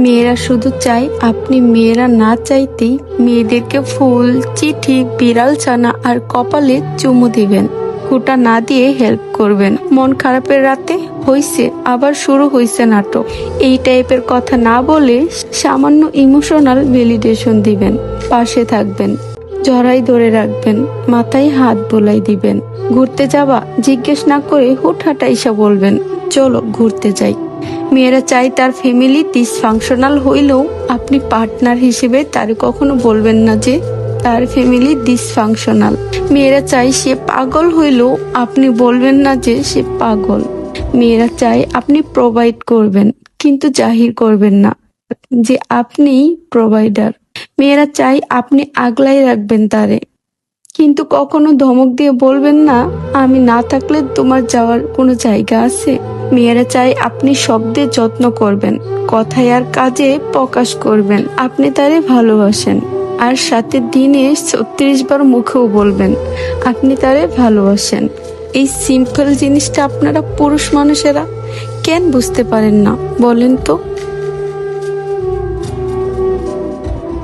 মেয়েরা শুধু চাই আপনি মেয়েরা না চাইতেই মেয়েদেরকে ফুল, চিঠি, বিড়াল ছানা আর কপালে চুমু দিবেন। হুটা না দিয়ে হেল্প করবেন। মন খারাপের রাতে হইছে, আবার শুরু হইছে নাটক। এই টাইপের কথা না বলে সামান্য ইমোশনাল ভ্যালিডেশন দিবেন। পাশে থাকবেন। জড়াই ধরে রাখবেন। মাথায় হাত বোলাই দিবেন। ঘুরতে যাবা, জিজ্ঞেস না করে হুটহাট আইসা বলবেন, চলো ঘুরতে যাই। মেয়েরা চাই তার ফ্যামিলি ডিসফাংশনাল হইলেও আপনি পার্টনার হিসেবে তার কখনো বলবেন না যে তার ফ্যামিলি ডিসফাংশনাল মেয়েরা চাই সে পাগল হইলেও আপনি বলবেন না যে সে পাগল। মেয়েরা চাই আপনি প্রোভাইড করবেন, কিন্তু জাহির করবেন না যে আপনি প্রোভাইডার মেয়েরা চাই আপনি আগলাই রাখবেন তারে। কিন্তু কখনো ধমক দিয়ে বলবেন না, আমি না থাকলে তোমার যাওয়ার কোনো জায়গা আছে? মেয়েরা চাই আপনি শব্দে যত্ন করবেন, কথায় আর কাজে প্রকাশ করবেন, আপনি তারে ভালোবাসেন। আর সাথে দিনে ছত্রিশ বার মুখেও বলবেন, আপনি তারে ভালোবাসেন। এই সিম্পল জিনিসটা আপনারা পুরুষ মানুষেরা কেন বুঝতে পারেন না, বলেন তো?